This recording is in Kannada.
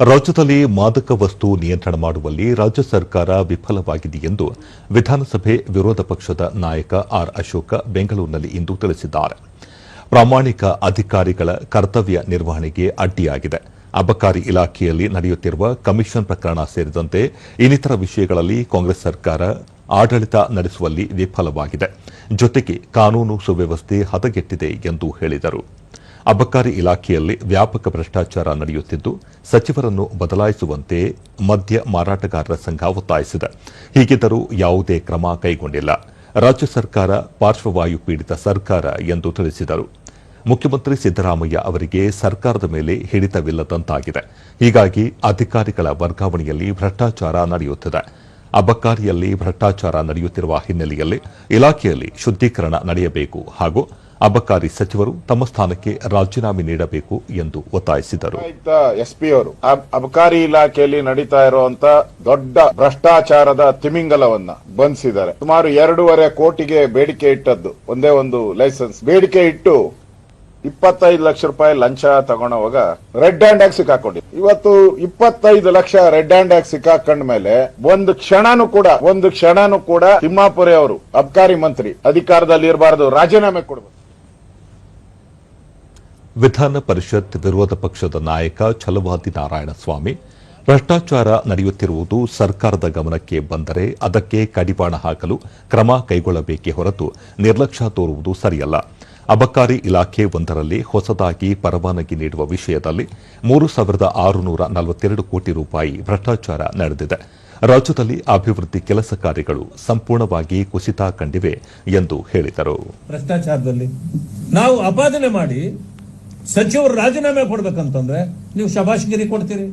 ರಾಜ್ಯದಲ್ಲಿ ಮಾದಕ ವಸ್ತು ನಿಯಂತ್ರಣ ಮಾಡುವಲ್ಲಿ ರಾಜ್ಯ ಸರ್ಕಾರ ವಿಫಲವಾಗಿದೆ ಎಂದು ವಿಧಾನಸಭೆ ವಿರೋಧ ಪಕ್ಷದ ನಾಯಕ ಆರ್ ಅಶೋಕ ಬೆಂಗಳೂರಿನಲ್ಲಿ ಇಂದು ತಿಳಿಸಿದ್ದಾರೆ. ಪ್ರಾಮಾಣಿಕ ಅಧಿಕಾರಿಗಳ ಕರ್ತವ್ಯ ನಿರ್ವಹಣೆಗೆ ಅಡ್ಡಿಯಾಗಿದೆ. ಅಬಕಾರಿ ಇಲಾಖೆಯಲ್ಲಿ ನಡೆಯುತ್ತಿರುವ ಕಮಿಷನ್ ಪ್ರಕರಣ ಸೇರಿದಂತೆ ಇನ್ನಿತರ ವಿಷಯಗಳಲ್ಲಿ ಕಾಂಗ್ರೆಸ್ ಸರ್ಕಾರ ಆಡಳಿತ ನಡೆಸುವಲ್ಲಿ ವಿಫಲವಾಗಿದೆ. ಜೊತೆಗೆ ಕಾನೂನು ಸುವ್ಯವಸ್ಥೆ ಹದಗೆಟ್ಟಿದೆ ಎಂದು ಹೇಳಿದರು. ಅಬಕಾರಿ ಇಲಾಖೆಯಲ್ಲಿ ವ್ಯಾಪಕ ಭ್ರಷ್ಟಾಚಾರ ನಡೆಯುತ್ತಿದ್ದು, ಸಚಿವರನ್ನು ಬದಲಾಯಿಸುವಂತೆ ಮದ್ಯ ಮಾರಾಟಗಾರರ ಸಂಘ ಒತ್ತಾಯಿಸಿದೆ. ಹೀಗಿದ್ದರೂ ಯಾವುದೇ ಕ್ರಮ ಕೈಗೊಂಡಿಲ್ಲ. ರಾಜ್ಯ ಸರ್ಕಾರ ಪಾರ್ಶ್ವವಾಯು ಪೀಡಿತ ಸರ್ಕಾರ ಎಂದು ತಿಳಿಸಿದರು. ಮುಖ್ಯಮಂತ್ರಿ ಸಿದ್ದರಾಮಯ್ಯ ಅವರಿಗೆ ಸರ್ಕಾರದ ಮೇಲೆ ಹಿಡಿತವಿಲ್ಲದಂತಾಗಿದೆ. ಹೀಗಾಗಿ ಅಧಿಕಾರಿಗಳ ವರ್ಗಾವಣೆಯಲ್ಲಿ ಭ್ರಷ್ಟಾಚಾರ ನಡೆಯುತ್ತಿದೆ. ಅಬಕಾರಿಯಲ್ಲಿ ಭ್ರಷ್ಟಾಚಾರ ನಡೆಯುತ್ತಿರುವ ಹಿನ್ನೆಲೆಯಲ್ಲಿ ಇಲಾಖೆಯಲ್ಲಿ ಶುದ್ದೀಕರಣ ನಡೆಯಬೇಕು ಹಾಗೂ ಅಬಕಾರಿ ಸಚಿವರು ತಮ್ಮ ಸ್ಥಾನಕ್ಕೆ ರಾಜೀನಾಮೆ ನೀಡಬೇಕು ಎಂದು ಒತ್ತಾಯಿಸಿದರು. ಎಸ್ಪಿ ಅವರು. ಅಬ್- ಅಬಕಾರಿ ಇಲಾಖೆಯಲ್ಲಿ ನಡೀತಾ ಇರುವಂತ ದೊಡ್ಡ ಭ್ರಷ್ಟಾಚಾರದ ತಿಮಿಂಗಲವನ್ನ ಬಂಧಿಸಿದ್ದಾರೆ. ಸುಮಾರು ಎರಡೂವರೆ ಕೋಟಿಗೆ ಬೇಡಿಕೆ ಇಟ್ಟದ್ದು, ಒಂದೇ ಒಂದು ಲೈಸೆನ್ಸ್. ಬೇಡಿಕೆ ಇಟ್ಟು ಇಪ್ಪತ್ತೈದು ಲಕ್ಷ ರೂಪಾಯಿ ಲಂಚ ತಗೊಂಡವಾಗ ರೆಡ್ ಹ್ಯಾಂಡ್ ಆಗಿ ಸಿಕ್ಕಾಕೊಂಡಿದೆ ಇವತ್ತು ಇಪ್ಪತ್ತೈದು ಲಕ್ಷ ರೆಡ್ ಹ್ಯಾಂಡ್ ಆಗಿ ಸಿಕ್ಕಾಕೊಂಡ ಮೇಲೆ ಒಂದು ಕ್ಷಣನೂ ಕೂಡ, ಒಂದು ಕ್ಷಣನೂ ಕೂಡ ತಿಮ್ಮಾಪುರಿ ಅವರು ಅಬಕಾರಿ ಮಂತ್ರಿ ಅಧಿಕಾರದಲ್ಲಿ ಇರಬಾರದು ರಾಜೀನಾಮೆ ಕೊಡಬೇಕು. ವಿಧಾನ ಪರಿಷತ್ ವಿರೋಧ ಪಕ್ಷದ ನಾಯಕ ಛಲವಾದಿ ನಾರಾಯಣಸ್ವಾಮಿ, ಭ್ರಷ್ಟಾಚಾರ ನಡೆಯುತ್ತಿರುವುದು ಸರ್ಕಾರದ ಗಮನಕ್ಕೆ ಬಂದರೆ ಅದಕ್ಕೆ ಕಡಿವಾಣ ಹಾಕಲು ಕ್ರಮ ಕೈಗೊಳ್ಳಬೇಕೇ ಹೊರತು ನಿರ್ಲಕ್ಷ್ಯ ತೋರುವುದು ಸರಿಯಲ್ಲ. ಅಬಕಾರಿ ಇಲಾಖೆ ಒಂದರಲ್ಲಿ ಹೊಸದಾಗಿ ಪರವಾನಗಿ ನೀಡುವ ವಿಷಯದಲ್ಲಿ ಮೂರು ಸಾವಿರದ ಆರುನೂರ ನಲವತ್ತೆರಡು ಕೋಟಿ ರೂಪಾಯಿ ಭ್ರಷ್ಟಾಚಾರ ನಡೆದಿದೆ. ರಾಜ್ಯದಲ್ಲಿ ಅಭಿವೃದ್ಧಿ ಕೆಲಸ ಕಾರ್ಯಗಳು ಸಂಪೂರ್ಣವಾಗಿ ಕುಸಿತ ಕಂಡಿವೆ ಎಂದು ಹೇಳಿದರು. ಭ್ರಷ್ಟಾಚಾರದಲ್ಲಿ ನಾವು ಅಪಾದನೆ ಮಾಡಿ ಸಚಿವರು ರಾಜೀನಾಮೆ ಕೊಡ್ಬೇಕಂತಂದ್ರೆ ನೀವು ಶಬಾಷ್ಗಿರಿ ಕೊಡ್ತೀರಿ.